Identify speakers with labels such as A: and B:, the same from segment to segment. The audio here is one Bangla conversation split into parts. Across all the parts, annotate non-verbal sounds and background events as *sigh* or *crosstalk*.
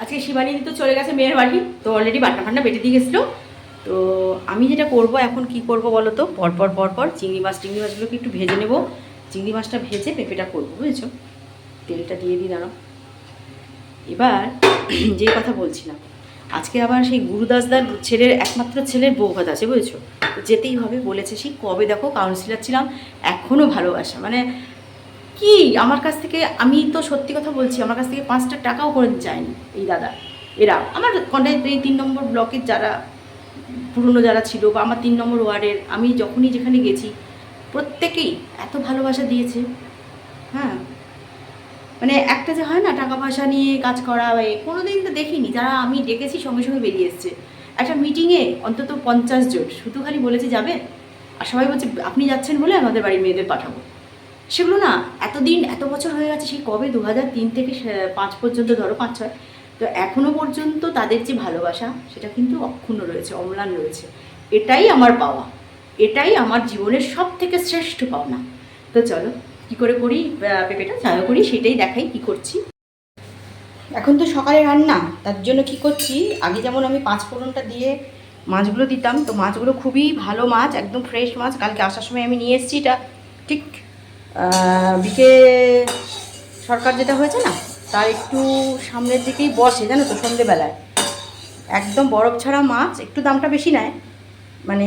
A: আজকে শিবানী তো চলে গেছে মেয়ের বাড়ি, তো অলরেডি বাটনা ফান্না বেটে দিয়ে গেছিল। তো আমি যেটা করব, এখন কি করব বলো তো? পরপর পরপর চিংড়ি মাছ, চিংড়ি মাছগুলোকে একটু ভেজে নেব। চিংড়ি মাছটা ভেজে পেঁপেটা করব, বুঝেছ? তেলটা দিয়ে দিই, দাঁড়াও। এবার *clears throat* যে কথা বলছিলাম, আজকে আবার সেই গুরুদাসদার ছেলের একমাত্র ছেলের বৌভাত আছে, বুঝেছ? যেতেই হবে, বলেছে সেই কবে দেখো কাউন্সিলার ছিলাম এখনও ভালোবাসা। মানে কি? আমার কাছ থেকে, আমি তো সত্যি কথা বলছি, আমার কাছ থেকে পাঁচটা টাকাও করে চায়নি এই দাদা, এরা। আমার কন্টাক্ট এই তিন নম্বর ব্লকের যারা, পুরনো যারা ছিল বা আমার তিন নম্বর ওয়ার্ডের আমি যখনই যেখানে গেছি, প্রত্যেকেই এত ভালোবাসা দিয়েছে। হ্যাঁ। মানে একটা যে হয় না, টাকা পয়সা নিয়ে কাজ করা কোনো দিন তো দেখিনি, যারা আমি ডেকেছি সঙ্গে সঙ্গে বেরিয়ে এসছে। একটা মিটিংয়ে অন্তত পঞ্চাশ জন, শুধু খালি বলেছে, যাবে? আর সবাই বলছে, আপনি যাচ্ছেন বলে আমাদের বাড়ির মেয়েদের পাঠাবো। সেগুলো না এতদিন, এত বছর হয়ে গেছে, সেই কবে? দু তিন থেকে পাঁচ পর্যন্ত, ধরো পাঁচ, ছয়। তো এখনও পর্যন্ত তাদের যে ভালোবাসা, সেটা কিন্তু অক্ষুণ্ণ রয়েছে, অম্লান রয়েছে। এটাই আমার পাওয়া। এটাই আমার জীবনের সব থেকে শ্রেষ্ঠ পাওনা। তো চলো, কি করে করি? পেঁপেটা চায়া করি, সেটাই দেখাই কি করছি। এখন তো সকালে রান্না, তার জন্য কি করছি? আগে যেমন আমি পাঁচ ফোড়নটা দিয়ে মাছগুলো দিতাম, তো মাছগুলো খুবই ভালো মাছ, একদম ফ্রেশ মাছ। কালকে আসার সময় আমি নিয়ে এসেছি এটা। ঠিক বিকে সরকার যেটা হয়েছে না, তার একটু সামনের দিকেই বসে, জানো তো, সন্ধেবেলায়। একদম বরফ ছাড়া মাছ একটু দামটা বেশি নেয় মানে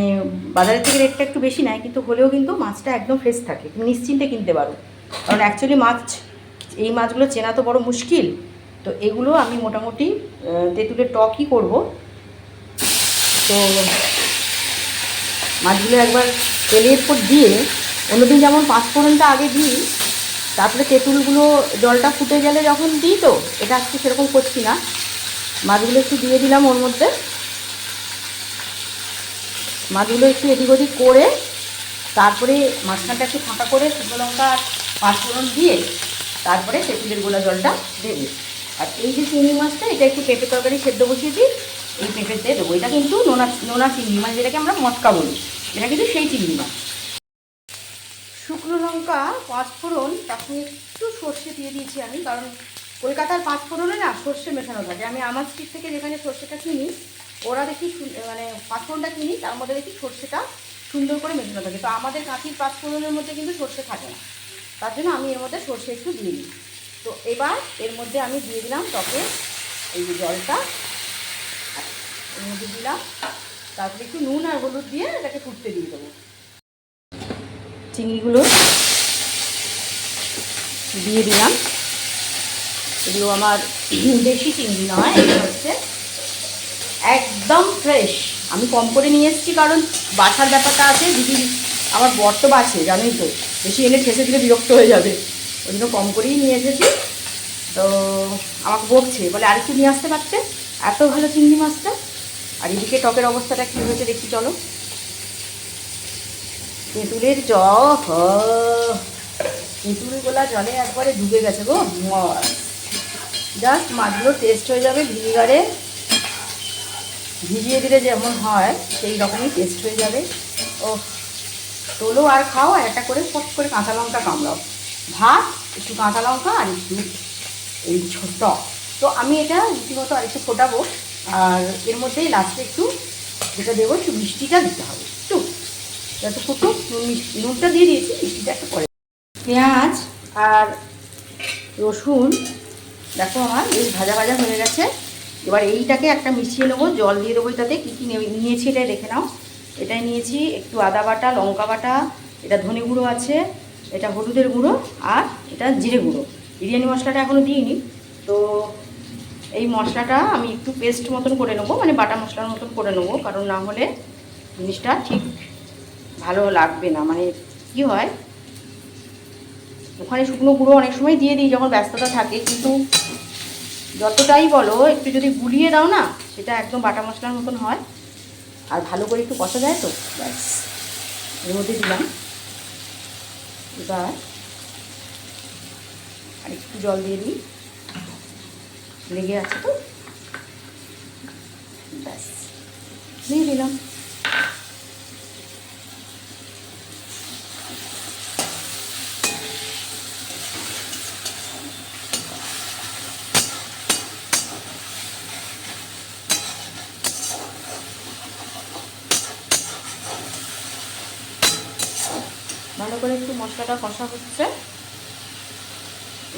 A: বাজারের থেকে রেটটা একটু বেশি নেয়, কিন্তু হলেও কিন্তু মাছটা একদম ফ্রেশ থাকে, তুমি নিশ্চিন্তে কিনতে পারো। কারণ অ্যাকচুয়ালি মাছ, এই মাছগুলো চেনা তো বড় মুশকিল, তো এগুলো আমি মোটামুটি তেঁতুলের টকই করব। তো মাছগুলো একবার তেলের উপর দিয়ে অন্যদিন যেমন পাঁচ ফোড়নটা আগে দিই, তারপরে তেঁতুলগুলো জলটা ফুটে গেলে যখন দিই তো, এটা আজকে সেরকম করছি না। মাছগুলো একটু দিয়ে দিলাম ওর মধ্যে। মাছগুলো একটু এদিক ওদিক করে, তারপরে মাঝখানটা একটু ফাঁকা করে শুকনো লঙ্কা আর পাঁচফোড়ন দিয়ে, তারপরে তেঁতুলের গোলা জলটা দেবে। আর এই যে চিংড়ি মাছটা, এটা একটু পেঁপে তরকারি সেদ্ধ বসিয়ে দিই, এই পেঁপেতে দেবো। এটা কিন্তু নোনা নোনা চিংড়ি মাছ, যেটাকে আমরা মটকা বলি। এটা কিন্তু সেই চিংড়ি মাছ। লঙ্কা পাঁচফোড়ন তখন একটু সর্ষে দিয়ে দিয়েছি আমি, কারণ কলকাতার পাঁচফোড়নে না সর্ষে মেশানো থাকে। আমি আমার স্ট্রিট থেকে যেখানে সর্ষেটা কিনি, ওরা দেখি মানে পাঁচফোড়নটা কিনি, তার মধ্যে দেখি সর্ষেটা সুন্দর করে মেশানো থাকে। তো আমাদের কাঁচির পাঁচফোড়নের মধ্যে কিন্তু সর্ষে থাকে না। তার জন্য আমি এর মধ্যে সর্ষে একটু দিয়ে দিই। তো এবার এর মধ্যে আমি দিয়ে দিলাম টকে এই যে জলটা। এর মধ্যে দিলাম। তারপরে একটু নুন আর হলুদ দিয়ে এটাকে ফুটতে দিয়ে দেবো। চিংড়িগুলো দিয়ে দিলাম। এগুলো আমার দেশি চিংড়ি নয়, এগুলো হচ্ছে একদম ফ্রেশ আমি কম করে নিয়ে এসেছি কারণ বাছার ব্যাপারটা আছে, দিদি আমার বর তো বাছে, জানোই তো। বেশি এনে ঠেসে দিলে বিরক্ত হয়ে যাবে। ওই জন্য কম করেই নিয়ে এসেছি। তো আমাকে বকছে, বলে আর একটু নিয়ে আসতে পারতে? এত ভালো চিংড়ি মাছটা। আর এদিকে টকের অবস্থাটা কী হয়েছে দেখি, চলো। তেঁতুলের জ হ জলে একবারে ডুবে গেছে গো। জাস্ট মাছগুলো টেস্ট হয়ে যাবে ভিনিগারে ভিজিয়ে দিলে যেমন হয়, সেই রকমই টেস্ট হয়ে যাবে। ও তোলো আর খাও আর একটা করে ফট করে কাঁচা লঙ্কা কামড়াও। ভাত, একটু কাঁচা লঙ্কা আর একটু এই ছোট তো আমি এটা রীতিমতো আর একটু ফোটাবো। আর এর মধ্যেই লাস্টে একটু যেটা দেবো, একটু মিষ্টিটা দিতে হবে। যাতে ফুটুক নুন নুনটা দিয়ে দিয়েছি, মিষ্টিটা একটা পরে। পেঁয়াজ আর রসুন, দেখো আমার বেশ ভাজা ভাজা হয়ে গেছে। এবার এইটাকে একটা মিশিয়ে নেব, জল দিয়ে দেবো এটাতে। কী কী নিয়েছি এটাই দেখে নাও। এটাই নিয়েছি একটু আদা বাটা, লঙ্কা বাটা, এটা ধনে গুঁড়ো আছে, এটা হলুদের গুঁড়ো আর এটা জিরে গুঁড়ো। বিরিয়ানি মশলাটা এখনও দিইনি, তো এই মশলাটা আমি একটু পেস্ট মতন করে নেব মানে বাটা মশলার মতন করে নেব, কারণ না হলে জিনিসটা ঠিক ভালো লাগবে না। মানে কি হয়, ওখানে শুকনো গুঁড়ো অনেক সময় দিয়ে দিই যখন ব্যস্ততা থাকে, কিন্তু যতটাই বলো, একটু যদি গুলিয়ে দাও না, সেটা একদম বাটা মশলার মতন হয়। আর ভালো করে একটু কষা যায় তো? ব্যাস, এর মধ্যে দিলাম। এবার আর একটু জল দিয়ে দিই। লেগে আছে তো? ব্যাস, দিয়ে দিলাম। ভালো করে একটু মশলাটা কষা হচ্ছে।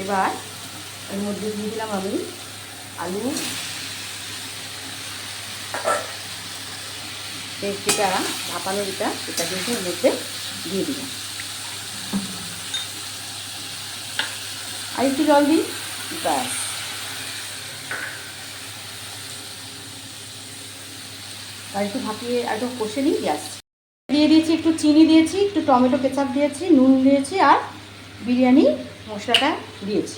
A: এবার এর মধ্যে দিয়ে দিলাম আমি আলু। যেটা ভাপানো যেটা, সেটা কিন্তু এর মধ্যে দিয়ে দিলাম। আর একটু জল দিই, ব্যাস। আর একটু ভাপিয়ে একদম কষে নিই গ্যাস দিয়ে দিয়েছি, একটু চিনি দিয়েছি, একটু টমেটো কেচাপ দিয়েছি, নুন দিয়েছি আর বিরিয়ানি মশলাটা দিয়েছি।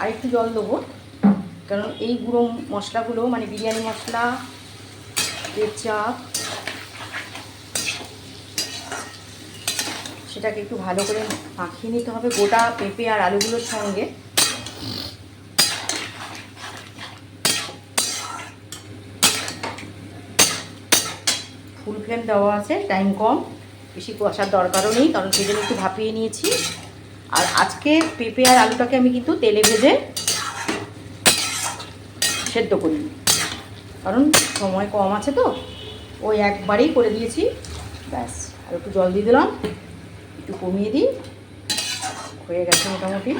A: আর একটু জল দেবো, কারণ এই গুঁড়ো মশলাগুলো মানে বিরিয়ানি মশলা, কেচাপ, সেটাকে একটু ভালো করে মাখিয়ে নিতে হবে। গোটা পেঁপে আর আলুগুলোর সঙ্গে ফ্লেম দেওয়া আছে টাইম কম। বেশি কষার দরকারও নেই, কারণ সেজন্য একটু ভাপিয়ে নিয়েছি। আর আজকে পেঁপে আর আলুটাকে আমি কিন্তু তেলে ভেজে সেদ্ধ করি। কারণ সময় কম আছে তো, ওই একবারেই করে দিয়েছি। ব্যাস, আর একটু জল দিয়ে দিলাম। একটু কমিয়ে দিই। হয়ে গেছে মোটামুটি।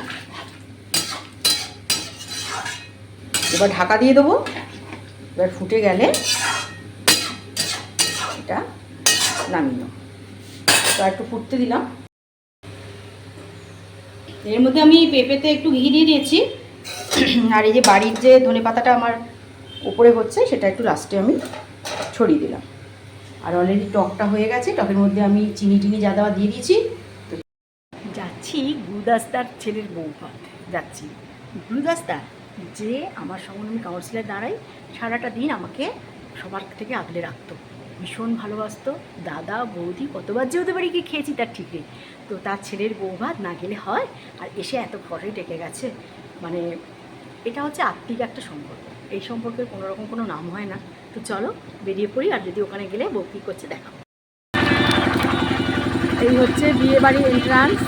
A: এবার ঢাকা দিয়ে দেবো। এবার ফুটে গেলে এটা নামিয়ে তো একটু ফুটতে দিলাম। এর মধ্যে আমি পেঁপেতে একটু ঘি দিয়ে দিয়েছি। আর এই যে বাড়ির যে ধনে পাতাটা আমার উপরে হচ্ছে, সেটা একটু লাস্টে আমি ছড়িয়ে দিলাম। আর অলরেডি টকটা হয়ে গেছে, টকের মধ্যে আমি চিনি টিনি যা দেওয়া দিয়ে দিয়েছি। যাচ্ছি গুরুদাসদার ছেলের বৌভা যাচ্ছি। গুরুদাসদা যে আমার আমি কাউন্সিলার দাঁড়াই, সারাটা দিন আমাকে সবার থেকে আগলে রাখতো। ভীষণ ভালোবাসতো। দাদা, বৌদি কতবার যে ওদের বাড়ি গিয়ে খেয়েছি তার ঠিক নেই। তো তার ছেলের বউ ভাত না গেলে হয় আর এসে এত ঘরে ডেকে গেছে। মানে এটা হচ্ছে আত্মিক একটা সম্পর্ক। এই সম্পর্কের কোনো রকম কোনো নাম হয় না। তো চলো বেরিয়ে পড়ি আর যদি ওখানে গেলে বউ কী করছে দেখাবো এই হচ্ছে বিয়ে বাড়ির এন্ট্রান্স